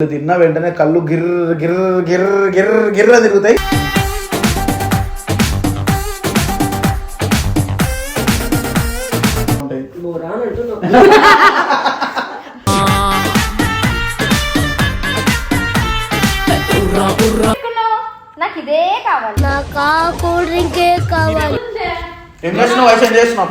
తిన్న వెంటనే కళ్ళు గిర్ర గిర్ర గిర్ర గిర్ర గిర్ర తిరుగుతాయి. నాకు ఇదే కావాలి. నాకు కూల్ డ్రింకే కావాలి ఏం చేస్తున్నావు? చేస్తున్నావు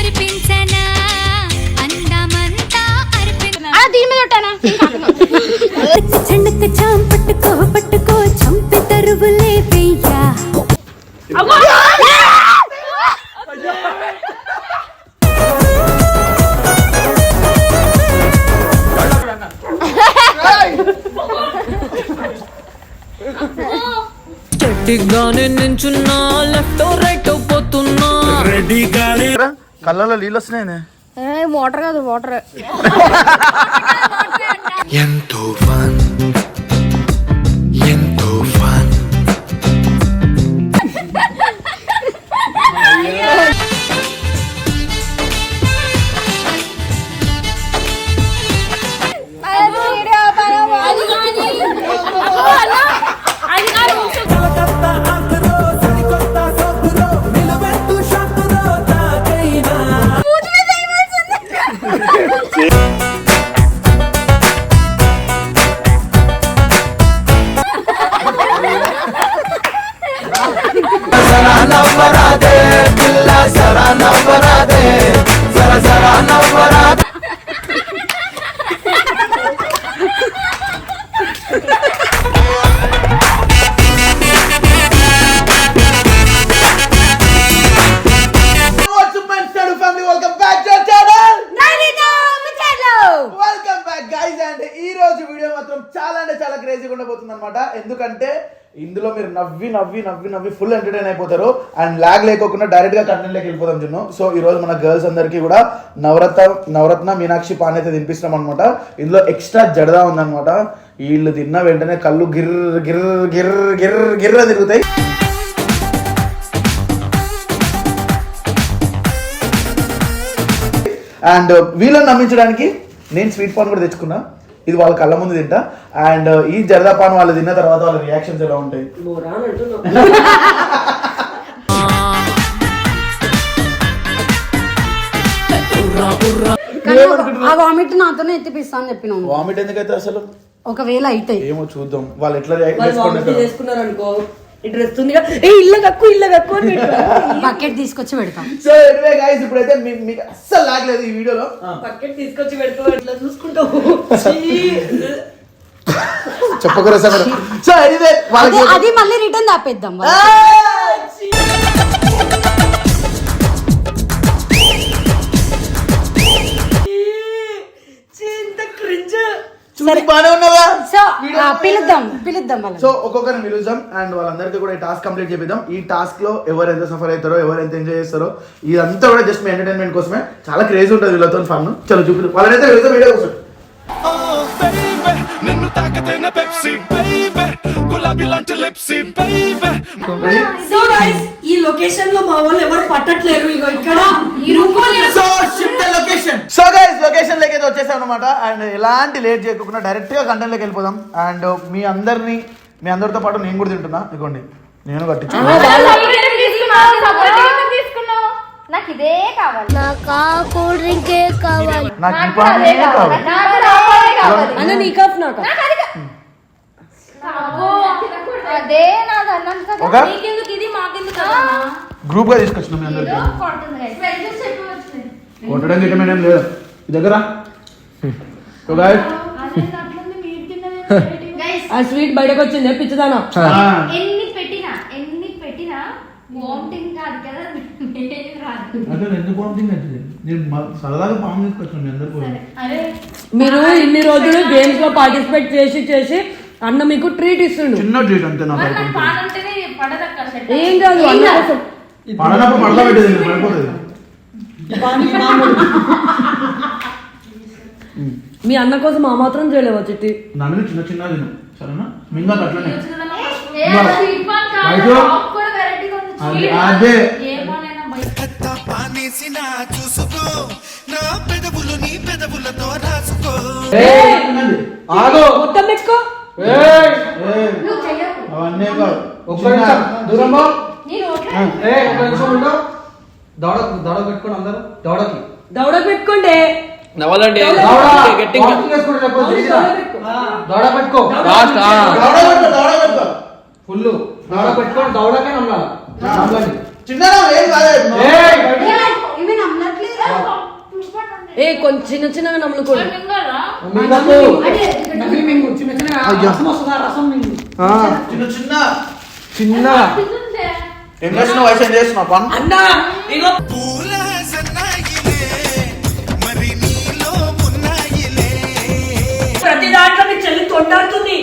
అర్పించ ఆ దీని మీద ఉంటానా చెండక చాం పట్టుకో గట్టిగానే నించున్నా లెఫ్ట్ రైట్ పోతున్నా. కళ్ళలో నీళ్ళు వస్తున్నాయి వాటర్ కాదు వాటర్. ఎంతో ఫన్ ఎందుకంటే ఇందులో మీరు నవ్వి నవ్వి నవ్వి నవ్వి ఫుల్ ఎంటర్టైన్ అయిపోతారు. అండ్ లాగ్ లేకోకుండా డైరెక్ట్గా కంటెంట్లోకి లోకి వెళ్ళిపోతాం జున్ను. సో ఈ రోజు మన గర్ల్స్ అందరికీ కూడా నవరత్న నవరత్న మీనాక్షి పాన్ అయితే తినిపిస్తున్నాం అనమాట ఇందులో ఎక్స్ట్రా జడదా ఉందన్నమాట. వీళ్ళు తిన్న వెంటనే కళ్ళు గిర్ర గిర్ర గిర్ర గిర్ర గిర్ర తిరుగుతాయి. అండ్ వీళ్ళని నమ్మించడానికి నేను స్వీట్ పాన్ కూడా తెచ్చుకున్నా. ఇది వాళ్ళ కళ్ళ ముందు తింటా. అండ్ ఈ జరదా పాన్ వాళ్ళు తిన్న తర్వాత వాళ్ళ రియాక్షన్స్ ఎలా ఉంటాయి? అంటున్నావు ఆ వామిట్ నాతోనే ఎత్తిపిస్తా అని చెప్పినాను వామిట్ ఎందుకైతే అసలు? ఒకవేళ అయితే. ఏమో చూద్దాం. వాళ్ళు ఎట్లా రియాక్ట్ వాళ్ళు చేసుకున్నారు అనుకో ఈ డ్రెస్ ఉందిగా ఏ ఇల్ల కక్కు ఇల్ల కక్కు అని పెట్టు. బకెట్ తీసుకొచ్చి పెడతాం. సో ఎనివే గైస్ ఇప్పుడైతే మీ- మీకు అస్సలు లాగలేదు ఈ వీడియోలో. పక్కన తీసుకొచ్చి పెడతావు ఇట్లా చూసుకుంటావు. ఛీ. చెప్పకరా సార్ సో ఎనివే వాళ్ళకి అదే- మళ్ళీ రిటర్న్ దాపేద్దాం ఆ, ఛీ. ఛీ, బానే సో పిలుద్దాం పిలుద్దాం వాళ్ళని. సో ఒక్కొక్కరిని పిలుద్దాం అండ్ వాళ్ళందరికీ కూడా ఈ టాస్క్ కంప్లీట్ చేపిద్దాం. ఈ టాస్క్లో ఎవరు ఎంత సఫర్ అవుతారో ఎవరు ఎంత ఎంజాయ్ చేస్తారో ఇదంతా కూడా జస్ట్ మీ ఎంటర్టైన్మెంట్ కోసమే. చాలా క్రేజ్ ఉంటుంది వీళ్ళతో ఫన్ చలో చూపి వాళ్ళనైతే వీడియో కోసం. నిన్ను తాకితేనే పెప్సీ బేబీ గులాబీ లాంటి లిప్సీ బేబీ సో గైస్ ఈ లొకేషన్లో మా వాళ్ళు ఎవరు పట్టట్లేరు? ఇగో ఇక్కడ. So shift location so guys location లకి అయితే వచ్చేసాం అనమాట అండ్ ఎలాంటి లేట్ చేయకుండా డైరెక్ట్గా కంటెంట్లోకి వెళ్ళిపోదాం. అండ్ మీ అందరిని మీ అందరితో పాటు నేను కూడా తింటున్నా. ఇదిగోండి నేను కట్టించు తీసుకున్నావు నాకు ఇదే కావాలి. నాకు ఆ కూల్ డ్రింకే కావాలి. నాకు ఈ కావాలి. నాకు రావాలే కావాలి. అన్న నీ కప్ నాకు నాకు అది కా- అబ్బో, అదే నాది అన్నం కదా. ఒక నీకెందుకు ఇది? మాకెందుకు గ్రూప్గా తీసుకొచ్చిన మీ అందరికి. కొట్టడం లేదు. ఈ దగ్గర ఆ స్వీట్ బయటకు వచ్చింది. పిచ్చదానా? ఎన్ని పెట్టినా ఎన్ని పెట్టినా వామిటింగ్ కాదు. కదా అసలు ఎందుకు వచ్చింది నేను సరదాగా పాము తీసుకొచ్చాను మీ అందరు కూడా. అరే మీరు ఇన్ని రోజులు గేమ్స్లో పార్టిసిపేట్ చేసి చేసి అన్న మీకు ట్రీట్ ఇస్తుండు. చిన్న ట్రీట్ అంతే మరి నాకు పడదక్క సెట్ ఏం కాదు అన్న కోసం పడనప్పుడు పడతా పెట్టేది పడిపోతుంది మీ అన్న కోసం ఆ మాత్రం చేయలేవా చిట్టి? నన్ను చిన్న చిన్న తిను సరేనా? మింగా అట్లనే. అదే, చూసుకో. నా పెదవులు నీ పెదవులతో రాసుకో. ఆగు. మొత్తం పెట్టుకో. నువ్వు చెయ్యకు. అవన్నీ కాదు ఒక్క నిమిషం దూరం పో. నీ నోట్లో ఏ ఒక్క నిమిషం ఉండు. దవడ పెట్టుకోండి అందరూ. దవడకి దౌడ పెట్టుకోండి. నవ్వాలండి. దవడ గట్టిగా. వాకింగ్ జల్దిరా. దవడ పెట్టుకో. లాస్ట్ ఆ. దవడ పెట్టుకో, దవడ పెట్టుకో. ఫుల్. దవడ పెట్టుకొని దవడకే నమ్మాలి నమ్మాలి చిన్నగా ఏం కాలేదు. ఏయ్, బయటికి. ఇవి నమ్మట్లేదు? ఏ కొంచెం చిన్న చిన్నగా నమ్ముకోండి చిన్న చిన్న చిన్న చిన్న. చిన్నగా తింటుంటే. ఏం చేస్తున్నావు? వయసు ఏం చేస్తున్నావు? పని. అన్నా ఇగో. ప్రతి దాంట్లో మీ చెల్లి తొండాడుతుంది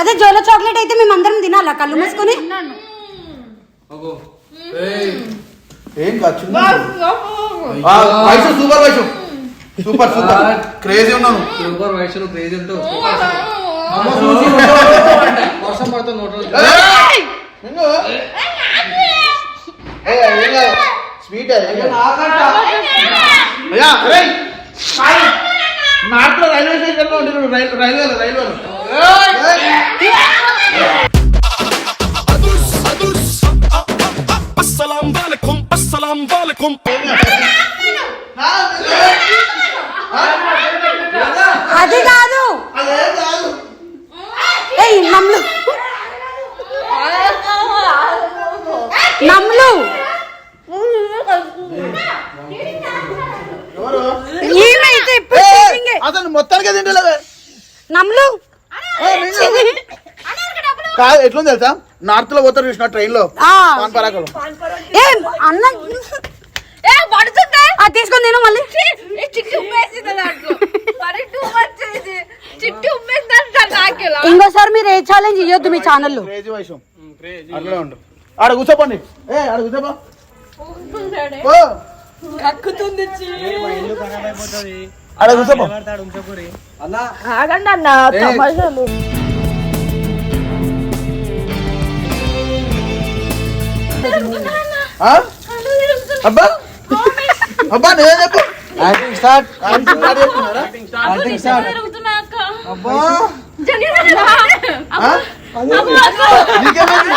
అదే జోలో చాక్లెట్ అయితే మేమందరం తినాలా? కళ్ళు మూసుకొని? ఏం కాదు చిన్న ఆ, వయసు సూపర్ వయసు. Super super. క్రేజీ ఉన్నాను. సూపర్ వయసులో క్రేజ్ అమ్మ చూసి వర్షం పడుతుంది నోట్లో ఏయ్! మింగు. ఏయ్, ఏం కాదు. స్వీట్ అది, ఏం కాదు. అయ్యా ఏయ్! కాదు. నాట్లో రైల్వే స్టేషన్లో ఉంటున్నాడు రైల్ రైల్వేలో కాదు ఎట్లుంది తెలుసా? నార్త్లో పోతారు చూసిన ట్రైన్లో. ఆ. పాన్ పరాకలు. ఏ అన్న ఏ పడుతుందా? అది తీసుకొని తిను మళ్ళీ. చిట్టి ఉమ్మేసింది దాంట్లో. మరి టూ మచ్ చిట్టి ఉమ్మేసిందంట నాకెలా? ఇంకోసారి మీరు ఏ ఛాలెంజ్ ఇవ్వద్దు మీ ఛానల్లో క్రేజీ వయసు అట్లనే ఉండు. ఆడ కూర్చోపండి. ఏ ఆడ కూర్చోపో. ఓ కక్కుతుంది ఆడ కూర్చోపో. అన్నా. ఆగండి అన్న ఏయ్. తమాషాలు. అబ్బా అబ్బా నేనే చెప్పు యాక్టింగ్ స్టార్ట్ యాక్టింగ్ స్టార్ట్ చేస్తున్నారా? యాక్టింగ్ స్టార్ట్ అబ్బా అబ్బా. ఆ? నీకేమైంది?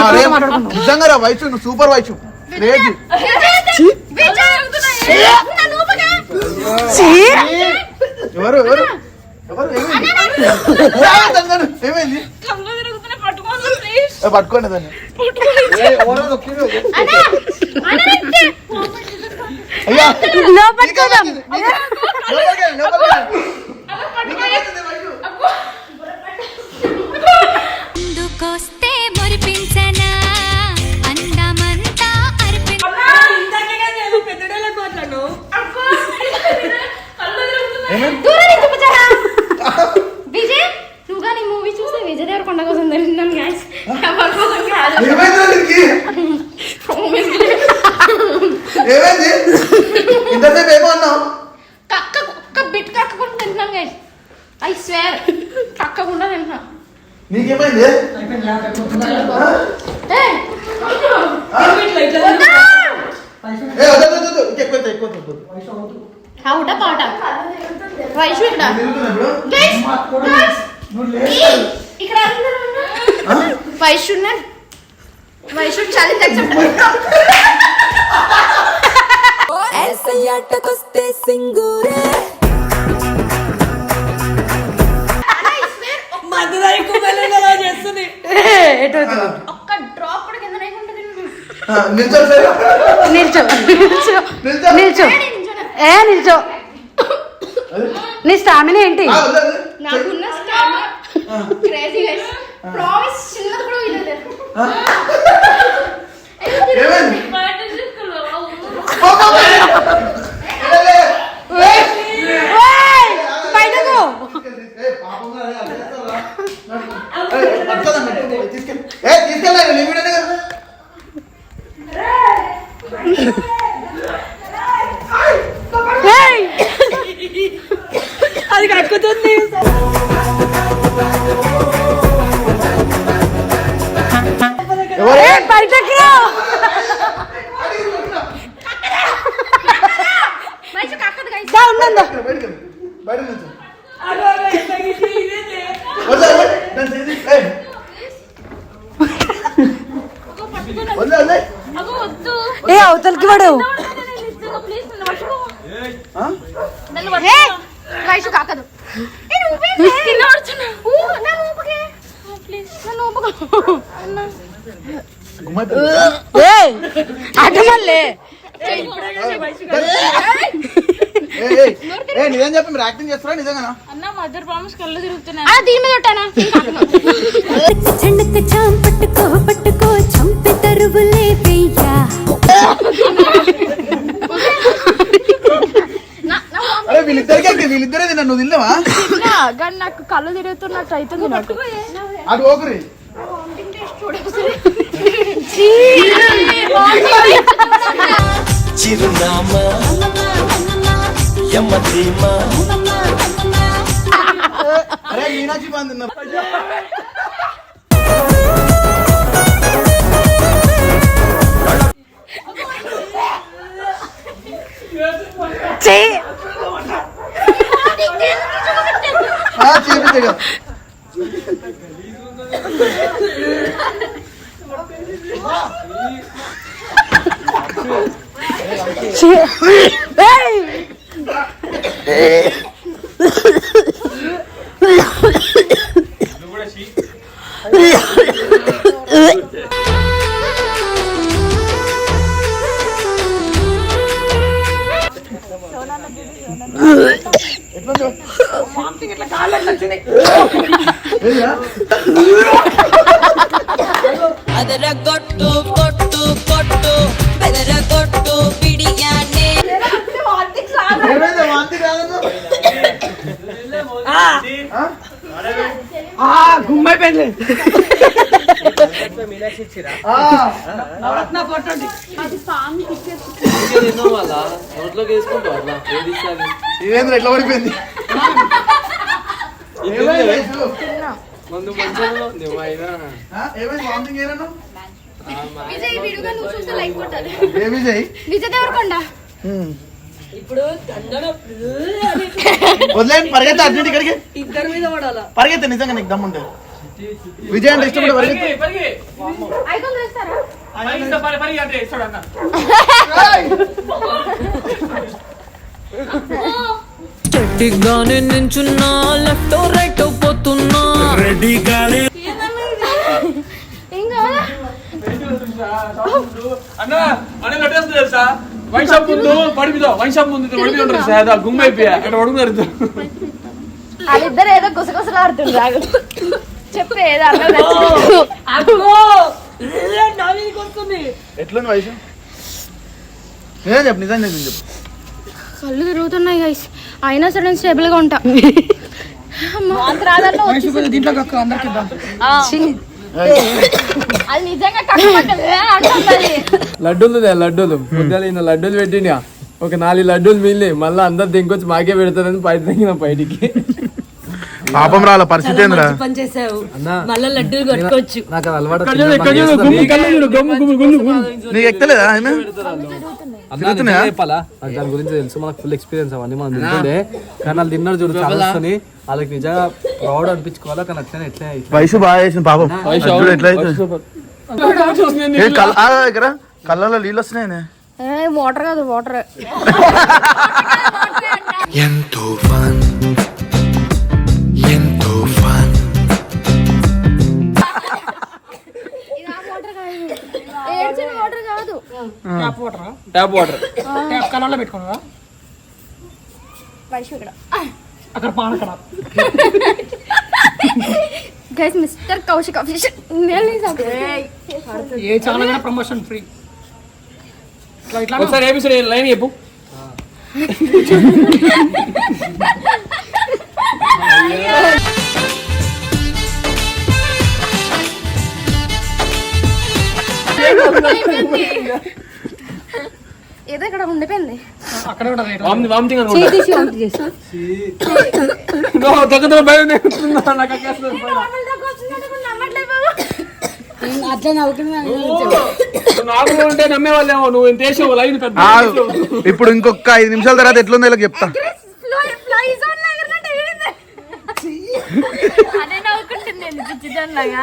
అరే, నిజంగా రా వయసు నువ్వు సూపర్ వయసు క్రేజీ ఎవరు ఎవరు? ఎవరు? ఏమైంది? పట్టుకోండి దాన్ని. ఎవరో విజయ్ నువ్వు కానీ మూవీ చూస్తే విజయ్ దేవరకొండ కోసం తింటున్నాను guys. ఎవరి కోసం కాదు. ఏమైంది నీకు? ఏమైంది? ఇంతసేపు ఏమో అన్నావు? కక్క ఒక్క బిట్ కక్కకుండా తింటున్నాను గైస్ ఐ స్వేర్ కక్కకుండా తింటున్నా. నీకేమైంది? ఎక్కువ వద్దు. అవుట పాట. వైషు ఇక్కడ ఇక్కడ అందరూ ఉన్నారు. వైషు. వైషు చలి ఎస్ఐయాటకొస్తే సింగూరే. ఒక్క డ్రాప్ కూడా కింద నిల్చో. నిల్చో. నిల్చో. నిల్చో. ఏ నిల్చో. నీ స్టామినా ఏంటి? ఆ, వద్దు, వద్దు. నాకున్న స్టామినా క్రేజీ గైస్. ప్రామిస్ చిన్నది కూడా వీలేదు ఏమైంది? బయట చూసుకోలేవా? పో, పో, పో. లే, లే. ఏయ్! బయటకు ఏయ్, పట్టుకోదమ్మా. తీసుకెళ్ళు. ఏయ్, తీసుకెళ్ళాలి, నీ వీడేనే కదా. ఏయ్! అది కక్కుతుంది ఎవరు? ఏయ్, బయటకు రా వైషు కక్కదు guys. దా, ఉండండి. బయటికి వెళ్ళు. బయట నిల్చో. వదిలే, వదిలే. దాన్ని చేసి, ఏయ్. వదిలే, వదిలే. అగో వద్దు ఏ అవతలకి పడు ప్లీజ్ నన్ను పట్టుకో ఆ? నన్ను పట్టుకో వైషు కాకదు ఏ, నువ్వేంటి? ఊ, నన్ను ఊపకే ప్లీజ్ నన్ను ఊపకు అన్నా. గుమ్మాయి పిల్ల. ఏయ్ అటు మళ్ళీ ఏయ్, ఏయ్. ఏయ్, మీరు యాక్టింగ్ చేస్తారా నిజంగానా? ఆ, దీని మీద ఉంటానా చెండుకు చాం పట్టుకో పట్టుకో చంపి తరువులే వెయ్యా. అరే వీళ్ళిద్దరికే వీళ్ళిద్దరే తిన్నా నువ్వు తిన్నావా? కానీ నాకు కళ్ళు తిరుగుతున్నట్టు అవుతుంది నాకు. అటు ఓకరి. చిరునామా. యమధీమా అరే మీనాక్షి పాన్ తిన్నా ఆ, చేపించే కదా ఏదిరా? Eh. ఆ, నోట్లోకి వేసుకుంటావు అట్లా. ఏది ఇస్తుంది ఇదేంద్ర ఎట్లా పడిపోయింది? ఏమైంది వైషు? మందు మంచిగా నువ్వు అయినా ఆ, ఏమైంది? వాంతింగ్ ఏరన్నా విజయ్ విడుగా నువ్వు చూస్తే లైక్ కొట్టాలి. ఏ విజయ్? విజయ్ దేవరకొండ ఇప్పుడు అందరూ వదిలేండి పరిగెత్తా అర్జెంట్ ఇక్కడికి. ఇద్దరి మీద పడాలా? పరిగెత్తా నిజంగా నీకు దమ్ముంటే విజయ్ అంటే ఇష్టపడే గట్టిగానే నించున్నా లెఫ్ట్ రైట్ పోతున్నా. రెడీగానే అన్న అన్న కట్టేస్తుంది తెలుసా? వైన్ షాప్ ముందు పడిపిదో వైన్ షాప్ ముందు పడిపి ఉంటారు సార్. గుమ్మ అయిపోయా. అక్కడ పడుకున్నారు ఇద్దరు వాళ్ళిద్దరు ఏదో గుసగుసలాడుతుంది చెప్పే ఏదో అర్థం అదిగో నా మీదకి వస్తుంది. ఎట్లుంది వయసు నిజం చెప్పు నిజం నిజం చెప్పు. కళ్ళు తిరుగుతున్నాయి గైస్ అయినా సరే స్టేబుల్గా ఉంటా. అంత రాదన్న దీంట్లో కక్కు అందరికి అది నిజంగా కష్టపడ్డది అంటుంది లడ్డూలు తే, లడ్డూలు. పొద్దున ఈయన లడ్డూలు పెట్టినా ఒక నాలుగు లడ్డూలు మిగిలి మళ్ళీ అందరు దింకొచ్చి మాకే పెడతారని బయట దిగిన బయటికి. పాపం రాల పరిస్థితి ఏంద్రా? పని చేసావు. మళ్ళా లడ్డూలు కొట్టుకోవచ్చు. నాకు అలవాటు. నీకు ఎక్కలేదా దాని గురించి తెలుసు మనకు ఫుల్ ఎక్స్పీరియన్స్ అవన్నీ మనం తింటుండే. కానీ వాళ్ళు తిన్నారు చూడు చాలా వాళ్ళకి నిజంగా ప్రౌడ్ అనిపించుకోవాలా? కానీ అట్లనే ఎట్లా వయసు బాగా చేసింది పాపం. ఎట్లా ఇక్కడ కళ్ళలో నీళ్ళు వస్తున్నాయి వాటర్ కాదు వాటర్. ఎంతో ఫన్. కాదు ట్యాప్ వాటర్ వైషు ఇక్కడ. అక్కడ పానకడ గైస్ మిస్టర్ కౌశిక్ అఫీషియల్ ఏ చాలా ప్రమోషన్ ఫ్రీ ఒకసారి ఏపిసోడ్ లైన్ చెప్పు. ఏదో ఇక్కడ ఉండిపోయింది. వామిటింగ్ అనుకుంటా. భయం ఆ, ఇప్పుడు ఇంకొక ఐదు నిమిషాల తర్వాత ఎట్లుందో ఇలా చెప్తా. నేను పిచ్చిదన్నగా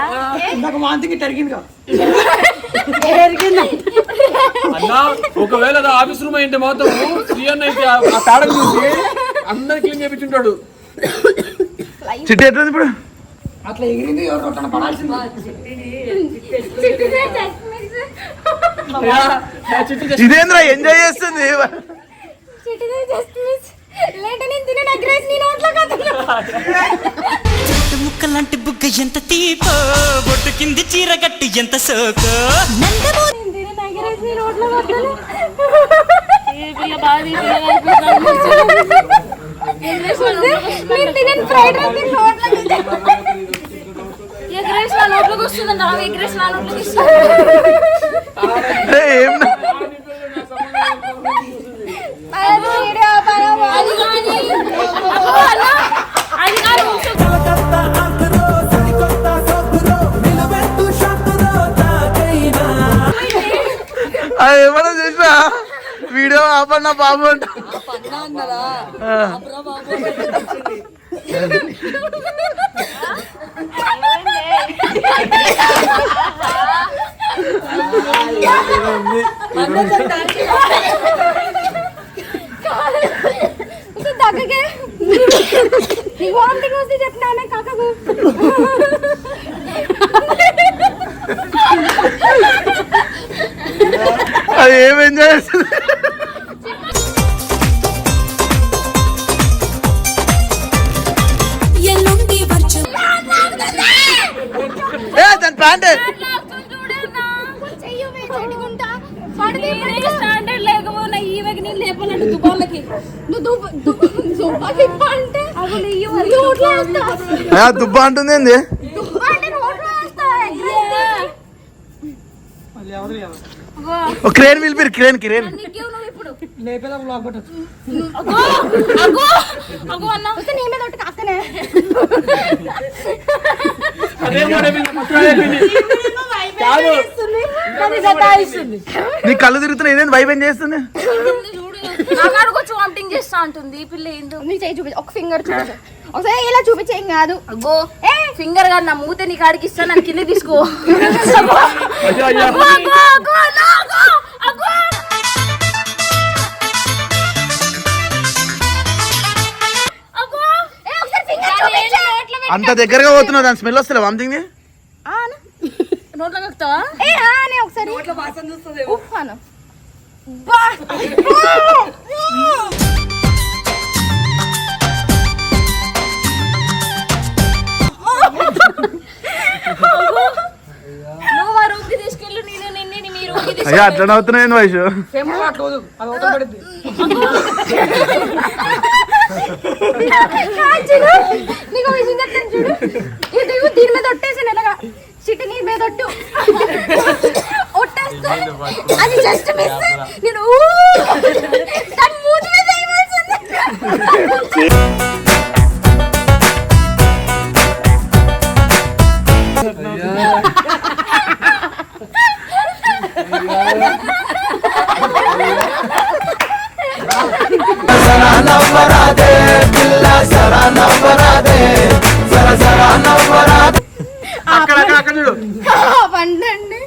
అన్నా ఒకవేళ ఆఫీస్ రూమ్ అయితే మాత్రం సీఎన్ అయితే ఆ- తాడకు చూసి అందరు క్లీన్ చేపించుంటాడు. చిట్టి ఎట్లుంది ఇప్పుడు? యా, యా, చిట్టి చేసి- ఇదేంద్రా ఎంజాయ్ చేస్తుంది. ముక్కలాంటి బుగ్గ ఎంత తీపో? బొట్టు కింది చీర గట్టి ఎంత సోకో? ఎగ్రెస్ నా నోట్లోకి వస్తుందంట. ఎగ్రెస్ నా నోట్లోకి ఏ, ఆ. దగ్గకే నీకు వామిటింగ్ వస్తే చెప్పినా కాకకు అది ఏం ఎంజాయ్ చేస్తుంది ప్యాంట్ స్టాండర్డ్ లేకపోయినా ఈమెకి నేను లేపనట్టు దుబాలకి దుబ్బ అంటుంది ఏంది? క్రేన్ పిలిపిరు క్రేన్. క్రేన్ నీకేవు నీ కళ్ళు తిరుగుతున్నాయి ఇదేంటి వైబ్ చేస్తుంది? వచ్చి వామిటింగ్ చేస్తా అంటుంది ఈ పిల్ల ఏందో. నీ చేయి చూపించు ఒక ఫింగర్ చూపించు. ఒకసారి ఇలా చూపించేం కాదు. అగ్గో ఏ? ఫింగర్ కాదు నా మూత నీ కాడికి ఇస్తా నన్ను కింద తీసుకో. అంత దగ్గరగా పోతున్నావు దాని స్మెల్ వస్తలే వామిటింగ్. నోట్లో కక్కుతావా? ఏ ఆ అనే ఒకసారి. నోట్లో వాసన చూస్తుంది ఉఫ్ అను బా. నువ్వు ఆ రూమ్కి తీసుకెళ్ళు నేను నిన్ను మీ రూమ్కి అయ్యా అట్లా వయసు చూడు నీకు విషయం చెప్తాను చూడు. ఇది ఇగో దీని మీద ఒట్టేసి నెలగా చిట్టి నీ మీద ఒట్టు. ఒట్టేస్తే అది జస్ట్ మిస్ నేను ఊ. దాని మూతి మీద వేయవలసింది. అక్కడ అక్కడ అక్కడ చూడు. పండండి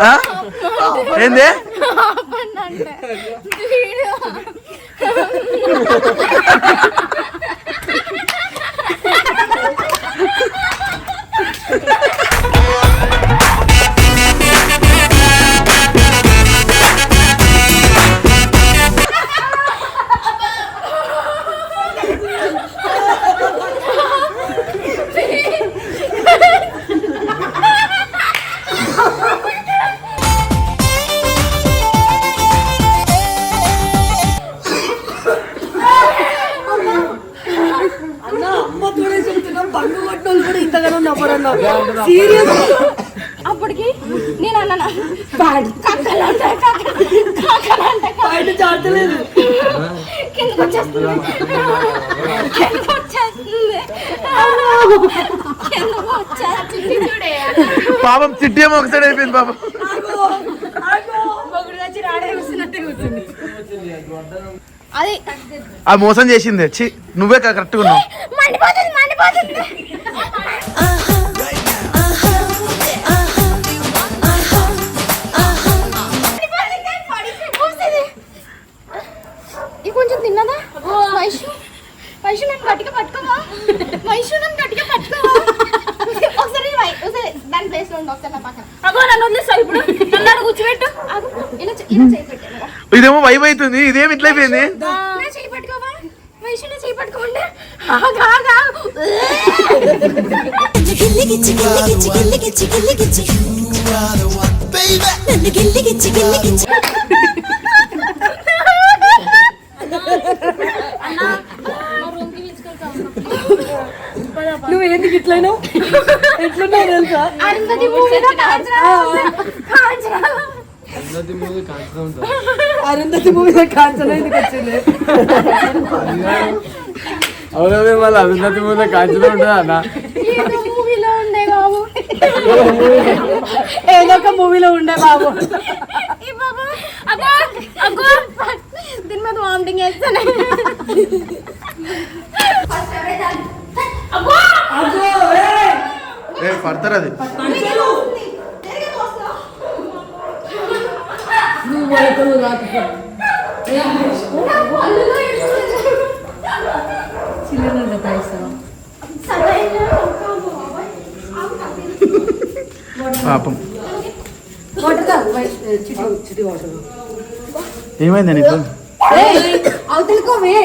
ఆ? ఏంది? సీరియస్ అప్పటికి నేను అన్నాను కక్కలు ఉంటాయి కక్కలు బయట చాటలేదు కిందకు వచ్చేస్తుంది. కిందకు వచ్చేస్తుంది. కిందకు వచ్చేస్తుంది. పాపం చిట్టి ఏమో ఒకసారి అయిపోయింది పాపం. వచ్చి అది ఆ మోసం చేసింది. చి నువ్వే కరెక్ట్ ఉన్నావు. తిన్నదా? వైషు వైషు నన్ను గట్టిగా పట్టుకోవా? వైషు నన్ను గట్టిగా పట్టుకోవా? ఒకసారి దాని ప్లేస్లో ఉండు ఒకసారి నా పక్కన. అగో నన్ను వదిలేస్తావు ఇప్పుడు. నన్ను కూర్చోబెట్టు. అగో ఇలా ఇలా చేయి పెట్టాను ఇదేమో వైబ్ అవుతుంది ఇదేమి ఇట్లా అయిపోయింది? నా చేయి పట్టుకోవా? వైషు నా చేయి పట్టుకోండి. ఆగు, ఆగు, ఆగు. గిల్లిగిచ్చి గిల్లిగిచ్చి గిల్లిగిచ్చి గిల్లిగిచ్చి నన్ను గిల్లిగిచ్చి గిల్లిగిచ్చి నువ్వు ఎందుకు ఇట్లయినావు ఎట్లున్నావు తెలుసా? అరుంధతి మూవీలో కాంచనా మూవీలో ఎందుకు వచ్చింది? అవునమే మళ్ళీ అరుంధతి ముందు కాంచిన ఉంటుందా అన్న? ఏదో మూవీలో ఉండే బాబు. ఏదో ఒక మూవీలో ఉండే బాబు. ఈ బాబు అగో అగో దీని మీద వామిటింగ్ వేస్తానే. ఏ! పడతారు అది. పాపం. ఏమైంది నీకు? అవతలకోవే.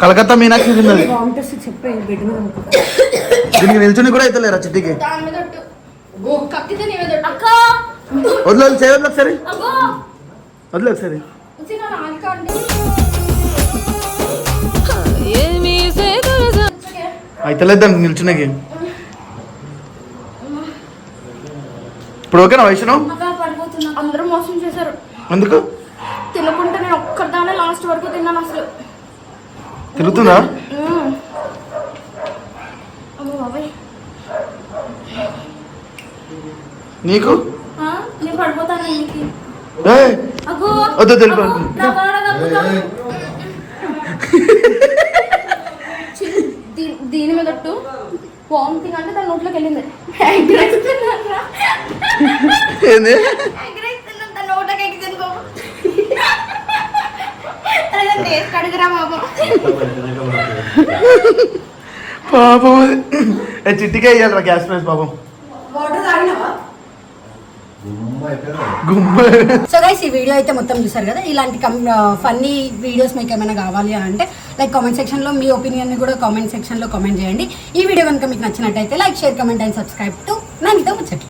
కలకత్తా మీనాక్షి తిన్నది. దీనికి నిల్చుని కూడా అయితే లేరా చిట్టికి వదిలేదు చేయవద్దు ఒకసారి. వదిలే ఒకసారి. వచ్చి నా నాలుక అంటే. అయితే లేదు దానికి నిల్చునేకి. ఇప్పుడు ఓకేనా వైష్ణవ్? అందరూ మోసం చేశారు. ఎందుకు? తినకుంటే నేను ఒక్కదానే లాస్ట్ వరకు తిన్నాను అసలు. తిరుగుతుందా నీకు? ఆ, నేను పడిపోతాను నీకు. ఏయ్, అగో వద్దు తెలుపు దీని మీద వామిటింగ్ అంటే దాని నోట్లోకి వెళ్ళింది. ఏంది ఎగ్ రైస్ తిన్నాను, దాని నోట్లోకి ఎక్కింది బాబు. అరే, దాన్ని టేస్ట్ అడుగురా బాబు పాపం చిట్టికే గ్యాస్ పాపం సో గైస్ ఈ వీడియో అయితే మొత్తం చూసారు కదా? ఇలాంటి ఫన్నీ వీడియోస్ మీకు ఏమైనా కావాలి అంటే లైక్ కామెంట్ సెక్షన్లో మీ ఒపీనియన్ కూడా కామెంట్ సెక్షన్లో కామెంట్ చేయండి. ఈ వీడియో కనుక మీకు నచ్చినట్టయితే like share comment and subscribe to నన్నితో ముచ్చట్లు